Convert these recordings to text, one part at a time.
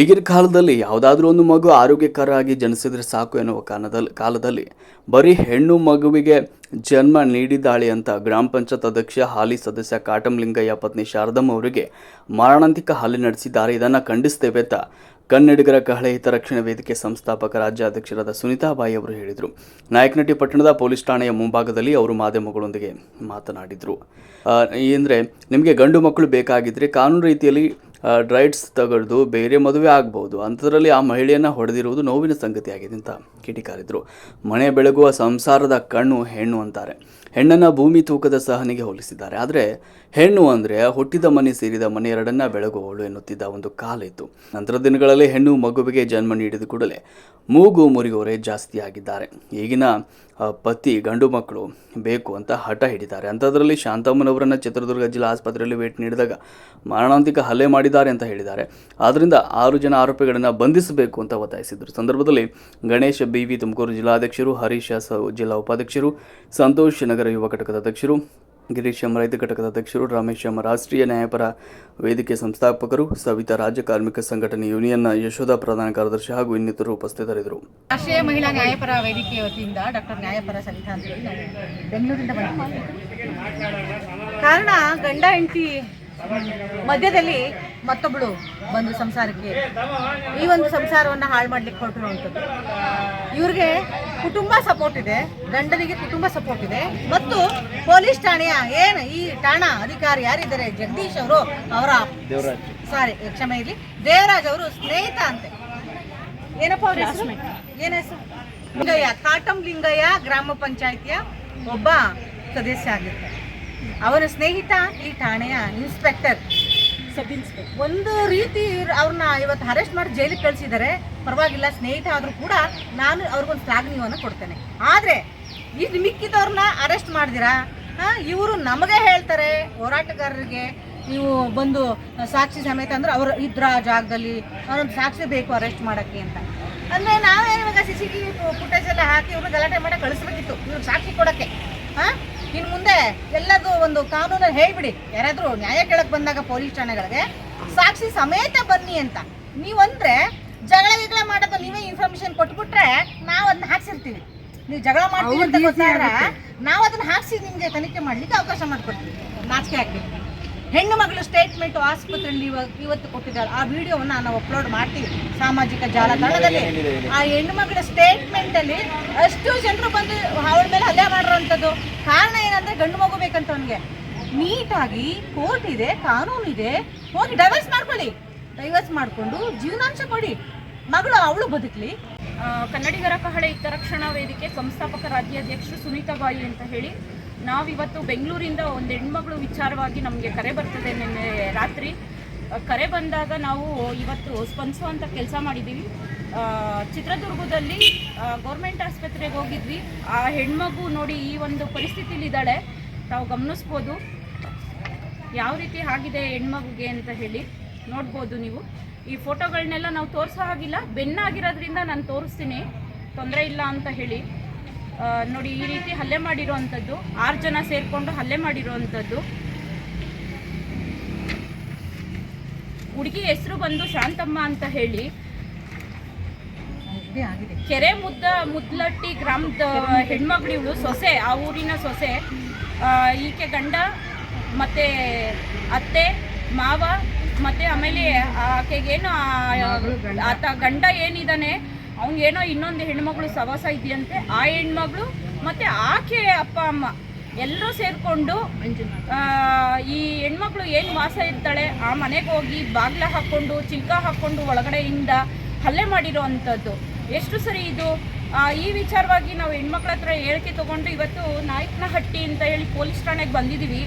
ಈಗಿನ ಕಾಲದಲ್ಲಿ ಯಾವುದಾದ್ರೂ ಒಂದು ಮಗು ಆರೋಗ್ಯಕರವಾಗಿ ಜನಿಸಿದ್ರೆ ಸಾಕು ಎನ್ನುವ ಕಾರಣದಲ್ಲಿ ಕಾಲದಲ್ಲಿ ಬರೀ ಹೆಣ್ಣು ಮಗುವಿಗೆ ಜನ್ಮ ನೀಡಿದ್ದಾಳೆ ಅಂತ ಗ್ರಾಮ ಪಂಚಾಯತ್ ಅಧ್ಯಕ್ಷ, ಹಾಲಿ ಸದಸ್ಯ ಕಾಟಂಲಿಂಗಯ್ಯ ಪತ್ನಿ ಶಾರದಮ್ಮ ಅವರಿಗೆ ಮಾರಣಾಂತಿಕ ಹಾಲಿ ನಡೆಸಿದ್ದಾರೆ. ಇದನ್ನು ಖಂಡಿಸ್ತೇವೆ ಅಂತ ಕನ್ನಡಿಗರ ಕಹಳೆ ಹಿತರಕ್ಷಣಾ ವೇದಿಕೆ ಸಂಸ್ಥಾಪಕ ರಾಜ್ಯಾಧ್ಯಕ್ಷರಾದ ಸುನಿತಾ ಬಾಯಿ ಅವರು ಹೇಳಿದರು. ನಾಯಕನಟ್ಟಿ ಪಟ್ಟಣದ ಪೊಲೀಸ್ ಠಾಣೆಯ ಮುಂಭಾಗದಲ್ಲಿ ಅವರು ಮಾಧ್ಯಮಗಳೊಂದಿಗೆ ಮಾತನಾಡಿದರು. ಅಂದರೆ ನಿಮಗೆ ಗಂಡು ಮಕ್ಕಳು ಬೇಕಾಗಿದ್ದರೆ ಕಾನೂನು ರೀತಿಯಲ್ಲಿ ಡ್ರೈಟ್ಸ್ ತೆಗೆದು ಬೇರೆ ಮದುವೆ ಆಗ್ಬೋದು. ಅಂಥದ್ರಲ್ಲಿ ಆ ಮಹಿಳೆಯನ್ನು ಹೊಡೆದಿರುವುದು ನೋವಿನ ಸಂಗತಿಯಾಗಿದೆ ಅಂತ ಕಿಟಿಕಾರಿದ್ರು ಮನೆ ಬೆಳಗುವ ಸಂಸಾರದ ಕಣ್ಣು ಹೆಣ್ಣು ಅಂತಾರೆ. ಹೆಣ್ಣನ್ನು ಭೂಮಿ ತೂಕದ ಸಹನಿಗೆ ಹೋಲಿಸಿದ್ದಾರೆ. ಆದರೆ ಹೆಣ್ಣು ಅಂದರೆ ಹುಟ್ಟಿದ ಮನೆ ಸೇರಿದ ಮನೆ ಎರಡನ್ನ ಬೆಳಗುವವಳು ಎನ್ನುತ್ತಿದ್ದ ಒಂದು ಕಾಲ ಇತ್ತು. ನಂತರ ದಿನಗಳಲ್ಲಿ ಹೆಣ್ಣು ಮಗುವಿಗೆ ಜನ್ಮ ನೀಡಿದ ಕೂಡಲೇ ಮೂಗು ಮುರಿಗೋರೆ ಜಾಸ್ತಿಯಾಗಿದ್ದಾರೆ. ಈಗಿನ ಪತಿ, ಗಂಡು ಮಕ್ಕಳು ಬೇಕು ಅಂತ ಹಠ ಹಿಡಿತಾರೆ ಅಂಥದ್ರಲ್ಲಿ ಶಾಂತಮ್ಮನವರನ್ನು ಚಿತ್ರದುರ್ಗ ಜಿಲ್ಲಾ ಆಸ್ಪತ್ರೆಯಲ್ಲಿ ಭೇಟಿ ನೀಡಿದಾಗ ಮಾರಣಾಂತಿಕ ಹಲ್ಲೆ ಮಾಡಿದ್ದಾರೆ ಅಂತ ಹೇಳಿದ್ದಾರೆ. ಆದ್ದರಿಂದ ಆರು ಜನ ಆರೋಪಿಗಳನ್ನು ಬಂಧಿಸಬೇಕು ಅಂತ ಒತ್ತಾಯಿಸಿದರು. ಸಂದರ್ಭದಲ್ಲಿ ಗಣೇಶ, ಬಿ ವಿ ತುಮಕೂರು ಜಿಲ್ಲಾಧ್ಯಕ್ಷರು, ಹರೀಶ್ ಜಿಲ್ಲಾ ಉಪಾಧ್ಯಕ್ಷರು, ಸಂತೋಷ್ ನಗರ ಯುವ ಘಟಕದ ಅಧ್ಯಕ್ಷರು ಗಿರೀಶ್ ಎಂ ರೈತ ಘಟಕದ ಅಧ್ಯಕ್ಷರು, ರಮೇಶ್ ಎಂ ರಾಷ್ಟ್ರೀಯ ನ್ಯಾಯಪರ ವೇದಿಕೆ ಸಂಸ್ಥಾಪಕರು, ಸವಿತಾ ರಾಜ್ಯ ಕಾರ್ಮಿಕ ಸಂಘಟನೆ ಯೂನಿಯನ್ನ ಯಶೋಧ ಪ್ರಧಾನ ಕಾರ್ಯದರ್ಶಿ ಹಾಗೂ ಇನ್ನಿತರರು ಉಪಸ್ಥಿತರಿದ್ದರು. ರಾಷ್ಟ್ರೀಯ ಮಹಿಳಾ ನ್ಯಾಯಪರ ವೇದಿಕೆಯ ವತಿಯಿಂದ ಡಾಕ್ಟರ್ ನ್ಯಾಯಪರ ಬೆಂಗಳೂರಿಂದ ಕಾರಣ ಗಂಡ, ಹೆಂಡತಿ ಮಧ್ಯದಲ್ಲಿ ಮತ್ತೊಬ್ಬಳು ಬಂದು ಸಂಸಾರಕ್ಕೆ ಈ ಒಂದು ಸಂಸಾರವನ್ನು ಹಾಳು ಮಾಡ್ಲಿಕ್ಕೆ ಹೊರಟಿರುವಂಥದ್ದು ಇವ್ರಿಗೆ ಕುಟುಂಬ ಸಪೋರ್ಟ್ ಇದೆ. ಗಂಡನಿಗೆ ಕುಟುಂಬ ಸಪೋರ್ಟ್ ಇದೆ. ಮತ್ತು ಪೊಲೀಸ್ ಠಾಣೆಯ ಏನು ಈ ಠಾಣಾ ಅಧಿಕಾರಿ ಯಾರಿದ್ದಾರೆ? ಜಗದೀಶ್ ಅವರು ಅವರ ಸಾರಿ ಕ್ಷಮೆ ಇರಲಿ. ದೇವರಾಜ್ ಅವರು ಸ್ನೇಹಿತ ಅಂತೆ. ಏನಪ್ಪ ಅವ್ರ ಹೆಸರು? ಏನ ಹೆಸರು? ಲಿಂಗಯ್ಯ. ಕಾಟಂ ಲಿಂಗಯ್ಯ ಗ್ರಾಮ ಪಂಚಾಯಿತಿಯ ಒಬ್ಬ ಸದಸ್ಯ ಆಗಿರ್ತಾರೆ. ಅವರ ಸ್ನೇಹಿತ ಈ ಠಾಣೆಯ ಇನ್ಸ್ಪೆಕ್ಟರ್ ಒಂದು ರೀತಿ ಅವ್ರನ್ನ ಇವತ್ತು ಅರೆಸ್ಟ್ ಮಾಡಿ ಜೈಲಿಗೆ ಕಳಿಸಿದ್ದಾರೆ ಪರವಾಗಿಲ್ಲ ಸ್ನೇಹಿತ ಆದರೂ ಕೂಡ ನಾನು ಅವ್ರಿಗೊಂದು ಶ್ಲಾಘನೀಯವನ್ನು ಕೊಡ್ತೇನೆ. ಆದರೆ, ಈ ಮಿಕ್ಕಿದವ್ರನ್ನ ಅರೆಸ್ಟ್ ಮಾಡಿದಿರಾ? ಇವರು ನಮಗೆ ಹೇಳ್ತಾರೆ, ಹೋರಾಟಗಾರರಿಗೆ ನೀವು ಬಂದು ಸಾಕ್ಷಿ ಸಮೇತ ಅಂದ್ರೆ ಅವರು ಇದ್ರ ಜಾಗದಲ್ಲಿ ಅವ್ರೊಂದು ಸಾಕ್ಷಿ ಬೇಕು ಅರೆಸ್ಟ್ ಮಾಡೋಕ್ಕೆ ಅಂತ. ಅಂದರೆ ನಾವೇ ಇವಾಗ C C T V footage ಎಲ್ಲ ಹಾಕಿ ಇವ್ರನ್ನ ಗಲಾಟೆ ಮಾಡಿ ಕಳಿಸ್ಬೇಕಿತ್ತು. ಇವ್ರಿಗೆ ಸಾಕ್ಷಿ ಕೊಡೋಕ್ಕೆ. ಇನ್ನು ಮುಂದೆ ಎಲ್ಲದೂ ಒಂದು ಕಾನೂನಲ್ಲಿ ಹೇಳ್ಬಿಡಿ. ಯಾರಾದರೂ ನ್ಯಾಯ ಕೇಳಕ್ಕೆ ಬಂದಾಗ ಪೊಲೀಸ್ ಠಾಣೆಗಳಿಗೆ ಸಾಕ್ಷಿ ಸಮೇತ ಬನ್ನಿ ಅಂತ. ನೀವಂದ್ರೆ ಜಗಳ ಗಿಗಳ ಮಾಡೋದು ನೀವೇ ಇನ್ಫಾರ್ಮೇಶನ್ ಕೊಟ್ಬಿಟ್ರೆ ನಾವು ಅದನ್ನ ಹಾಕ್ಸಿರ್ತೀವಿ. ನೀವು ಜಗಳ ಮಾಡ್ತೀವಿ ಅಂತ ಗೊತ್ತಾದ್ರೆ ನಾವು ಅದನ್ನ ಹಾಕ್ಸಿ ನಿಮಗೆ ತನಿಖೆ ಮಾಡ್ಲಿಕ್ಕೆ ಅವಕಾಶ ಮಾಡ್ಕೊಡ್ತೀವಿ. ನಾಚಿಕೆ ಹಾಕ್ತೀವಿ ಹೆಣ್ಣು ಮಗಳು ಸ್ಟೇಟ್ಮೆಂಟ್ ಆಸ್ಪತ್ರೆಯಲ್ಲಿ ಇವಾಗ ಇವತ್ತು ಕೊಟ್ಟಿದ್ದಾರೆ. ಆ ವಿಡಿಯೋವನ್ನು ನಾವು ಅಪ್ಲೋಡ್ ಮಾಡ್ತೀವಿ ಸಾಮಾಜಿಕ ಜಾಲತಾಣದಲ್ಲಿ. ಆ ಹೆಣ್ಣು ಮಗಳ ಸ್ಟೇಟ್ಮೆಂಟ್ ಅಲ್ಲಿ ಅಷ್ಟು ಜನರು ಬಂದು ಅವಳ ಮೇಲೆ ಹಲ್ಲೆ ಮಾಡಿರೋಂಥದ್ದು ಕಾರಣ ಏನಂದ್ರೆ ಗಂಡು ಮಗು ಬೇಕಂತ ಅವನಿಗೆ. ನೀಟಾಗಿ ಕೋರ್ಟ್ ಇದೆ ಕಾನೂನು ಇದೆ. ಹೋಗಿ ಡೈವರ್ಸ್ ಮಾಡ್ಕೊಳ್ಳಿ. ಡೈವರ್ಸ್ ಮಾಡಿಕೊಂಡು ಜೀವನಾಂಶ ಕೊಡಿ. ಮಗಳು ಅವಳು ಬದುಕಲಿ. ಕನ್ನಡಿಗರ ಕಹಳೆ ಹಿತರಕ್ಷಣಾ ವೇದಿಕೆ ಸಂಸ್ಥಾಪಕ ರಾಜ್ಯಾಧ್ಯಕ್ಷರು ಸುನೀತಾ ಬಾಯಿ ಅಂತ ಹೇಳಿ ನಾವಿವತ್ತು ಬೆಂಗಳೂರಿಂದ ಒಂದು ಹೆಣ್ಮಗಳು ವಿಚಾರವಾಗಿ ನಮಗೆ ಕರೆ ಬರ್ತದೆ ನಿನ್ನೆ ರಾತ್ರಿ. ಕರೆ ಬಂದಾಗ ನಾವು ಇವತ್ತು ಸ್ಪಂದಿಸುವಂಥ ಕೆಲಸ ಮಾಡಿದ್ದೀವಿ ಚಿತ್ರದುರ್ಗದಲ್ಲಿ ಗೌರ್ಮೆಂಟ್ ಆಸ್ಪತ್ರೆಗೆ ಹೋಗಿದ್ವಿ. ಆ ಹೆಣ್ಮಗು ನೋಡಿ ಈ ಒಂದು ಪರಿಸ್ಥಿತಿಲಿದ್ದಾಳೆ. ತಾವು ಗಮನಿಸ್ಬೋದು. ಯಾವ ರೀತಿ ಆಗಿದೆ ಹೆಣ್ಮಗುಗೆ ಅಂತ ಹೇಳಿ ನೋಡ್ಬೋದು ನೀವು. ಈ ಫೋಟೋಗಳನ್ನೆಲ್ಲ ನಾವು ತೋರಿಸೋ ಹಾಗಿಲ್ಲ. ಬೆನ್ನಾಗಿರೋದ್ರಿಂದ ನಾನು ತೋರಿಸ್ತೀನಿ. ತೊಂದರೆ ಇಲ್ಲ ಅಂತ ಹೇಳಿ. ನೋಡಿ ಈ ರೀತಿ ಹಲ್ಲೆ ಮಾಡಿರುವಂಥದ್ದು. ಆರು ಜನ ಸೇರಿಕೊಂಡು ಹಲ್ಲೆ ಮಾಡಿರೋವಂಥದ್ದು. ಹುಡುಗಿ ಹೆಸರು ಬಂದು ಶಾಂತಮ್ಮ ಅಂತ ಹೇಳಿ. ಕೆರೆ ಮುದ್ದ ಮುದ್ಲಟ್ಟಿ ಗ್ರಾಮದ ಹೆಣ್ಮಗಳು ಇವಳು ಸೊಸೆ ಆ ಊರಿನ ಸೊಸೆ. ಆ, ಈಕೆ ಗಂಡ ಮತ್ತೆ ಅತ್ತೆ ಮಾವ ಮತ್ತೆ ಆಮೇಲೆ ಆಕೆಗೇನು ಆತ ಗಂಡ ಏನಿದ್ದಾನೆ ಅವನಿಗೇನೋ ಇನ್ನೊಂದು ಹೆಣ್ಮಗಳು ಸವಾಸ ಇದೆಯಂತೆ ಆ ಹೆಣ್ಮಗಳು ಮತ್ತು ಆಕೆ ಅಪ್ಪ ಅಮ್ಮ ಎಲ್ಲರೂ ಸೇರಿಕೊಂಡು ಈ ಹೆಣ್ಮಕ್ಳು ಏನು ವಾಸ ಇರ್ತಾಳೆ ಆ ಮನೆಗೆ ಹೋಗಿ ಬಾಗ್ಲ ಹಾಕ್ಕೊಂಡು ಚಿಲ್ಕ ಹಾಕ್ಕೊಂಡು ಒಳಗಡೆಯಿಂದ ಹಲ್ಲೆ ಮಾಡಿರೋ ಅಂಥದ್ದು ಎಷ್ಟು ಸರಿ ಇದು? ಆ, ಈ ವಿಚಾರವಾಗಿ ನಾವು ಹೆಣ್ಮಕ್ಳ ಹತ್ರ ಹೇಳಿಕೆ ತಗೊಂಡು ಇವತ್ತು ನಾಯಕನಹಟ್ಟಿ ಅಂತ ಹೇಳಿ ಪೊಲೀಸ್ ಠಾಣೆಗೆ ಬಂದಿದ್ದೀವಿ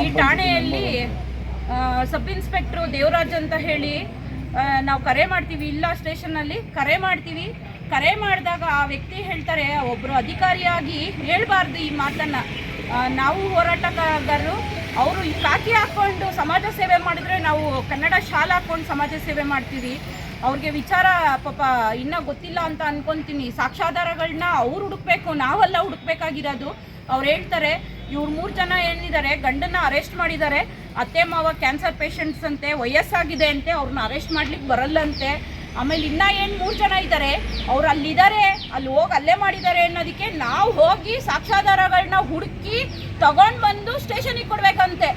ಈ ಠಾಣೆಯಲ್ಲಿ ಸಬ್ ಇನ್ಸ್ಪೆಕ್ಟ್ರು ದೇವರಾಜ್ ಅಂತ ಹೇಳಿ ನಾವು ಕರೆ ಮಾಡ್ತೀವಿ, ಇಲ್ಲ ಸ್ಟೇಷನ್ನಲ್ಲಿ, ಕರೆ ಮಾಡ್ತೀವಿ. ಕರೆ ಮಾಡಿದಾಗ ಆ ವ್ಯಕ್ತಿ ಹೇಳ್ತಾರೆ ಒಬ್ಬರು ಅಧಿಕಾರಿಯಾಗಿ ಹೇಳಬಾರ್ದು ಈ ಮಾತನ್ನು. ನಾವು ಹೋರಾಟಗಾರರು, ಅವರು ಈ ಕಾಕಿ ಹಾಕ್ಕೊಂಡು ಸಮಾಜ ಸೇವೆ ಮಾಡಿದ್ರೆ ನಾವು ಕನ್ನಡ ಶಾಲೆ ಹಾಕ್ಕೊಂಡು ಸಮಾಜ ಸೇವೆ ಮಾಡ್ತೀವಿ. ಅವ್ರಿಗೆ ವಿಚಾರ ಪಾಪ ಇನ್ನೂ ಗೊತ್ತಿಲ್ಲ ಅಂತ ಅನ್ಕೊಂತೀನಿ. ಸಾಕ್ಷ್ಯಾಧಾರಗಳನ್ನ ಅವ್ರು ಹುಡುಕ್ಬೇಕು, ನಾವೆಲ್ಲ ಹುಡುಕ್ಬೇಕಾಗಿರೋದು. ಅವ್ರು ಹೇಳ್ತಾರೆ, ಇವ್ರು ಮೂರು ಜನ ಏನಿದ್ದಾರೆ, ಗಂಡನ್ನ ಅರೆಸ್ಟ್ ಮಾಡಿದ್ದಾರೆ. ಅತ್ತೆ ಮಾವ ಕ್ಯಾನ್ಸರ್ ಪೇಷಂಟ್ಸ್ ಅಂತೆ, ವಯಸ್ಸಾಗಿದೆ ಅಂತೆ ಅವ್ರನ್ನ ಅರೆಸ್ಟ್ ಮಾಡ್ಲಿಕ್ಕೆ ಬರಲ್ಲಂತೆ. ಆಮೇಲೆ ಇನ್ನ ಏನು ಮೂರು ಜನ ಇದ್ದಾರೆ ಅವ್ರು ಅಲ್ಲಿದ್ದಾರೆ ಅಲ್ಲಿ ಹೋಗಿ ಅಲ್ಲೇ ಮಾಡಿದ್ದಾರೆ ಅನ್ನೋದಕ್ಕೆ ನಾವು ಹೋಗಿ ಸಾಕ್ಷ್ಯಾಧಾರಗಳನ್ನ ಹುಡುಕಿ ತಗೊಂಡು ಬಂದು ಸ್ಟೇಷನಿಗೆ ಕೊಡ್ಬೇಕಂತೆ.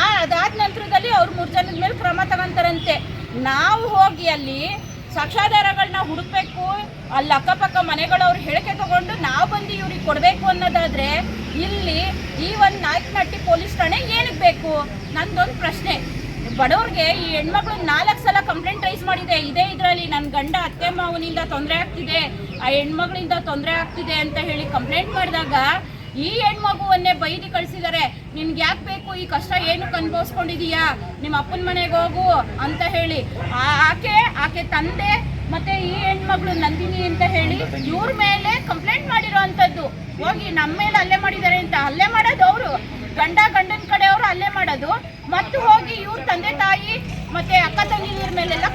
ಆ ಅದಾದ ನಂತರದಲ್ಲಿ ಅವ್ರು ಮೂರು ಜನದ ಮೇಲೆ ಕ್ರಮ ತಗೊಂತಾರಂತೆ. ನಾವು ಹೋಗಿ ಅಲ್ಲಿ ಸಾಕ್ಷ್ಯಾಧಾರಗಳನ್ನ ಹುಡುಕ್ಬೇಕು ಅಲ್ಲಿ ಅಕ್ಕಪಕ್ಕ ಮನೆಗಳವ್ರು ಹೇಳಿಕೆ ತಗೊಂಡು ನಾವು ಬಂದು ಇವ್ರಿಗೆ ಕೊಡಬೇಕು ಅನ್ನೋದಾದ್ರೆ ಇಲ್ಲಿ ಈ ಒಂದು ನಾಯಕನಹಟ್ಟಿ ಪೊಲೀಸ್ ಠಾಣೆ ಏನಕ್ಕೆ ಬೇಕು? ನಂದೊಂದು ಪ್ರಶ್ನೆ. ಬಡವ್ರಿಗೆ ಈ ಹೆಣ್ಮಕ್ಳು ನಾಲ್ಕು ಸಲ ಕಂಪ್ಲೇಂಟ್ ರೈಸ್ ಮಾಡಿದೆ, ಇದೇ ಇದರಲ್ಲಿ ನನ್ನ ಗಂಡ ಅತ್ತೆ ಮಾವನಿಂದ ತೊಂದರೆ ಆಗ್ತಿದೆ, ಆ ಹೆಣ್ಮಗಳಿಂದ ತೊಂದರೆ ಆಗ್ತಿದೆ ಅಂತ ಹೇಳಿ ಕಂಪ್ಲೇಂಟ್ ಮಾಡಿದಾಗ ಈ ಹೆಣ್ಮಗುವನ್ನೇ ಬೈದಿ ಕಳಿಸಿದ್ದಾರೆ ನಿನ್ಗೆ ಯಾಕೆ ಬೇಕು? ಈ ಕಷ್ಟ ಏನು ಅನುಭವಿಸ್ಕೊಂಡಿದೀಯಾ? ನಿಮ್ಮ ಅಪ್ಪನ ಮನೆಗೆ ಹೋಗು ಅಂತ ಹೇಳಿ. ಆಕೆ ಆಕೆ ತಂದೆ ಮತ್ತೆ ಈ ಹೆಣ್ಮಗಳು ನಂದಿನಿ ಅಂತ ಹೇಳಿ ಇವ್ರ ಮೇಲೆ ಕಂಪ್ಲೇಂಟ್ ಮಾಡಿರೋ ಅಂಥದ್ದು ಹೋಗಿ ನಮ್ಮ ಮೇಲೆ ಅಲ್ಲೇ ಮಾಡಿದ್ದಾರೆ ಅಂತ. ಅಲ್ಲೇ ಮಾಡೋದು ಅವರು. ಗಂಡ ಗಂಡನ ಕಡೆಯವರು ಅಲ್ಲೇ ಮಾಡೋದು. ಮತ್ತು ಹೋಗಿ ಇವ್ರ ತಂದೆ ತಾಯಿ ಮತ್ತೆ ಅಕ್ಕ ತಂಗಿಯರ ಮೇಲೆಲ್ಲ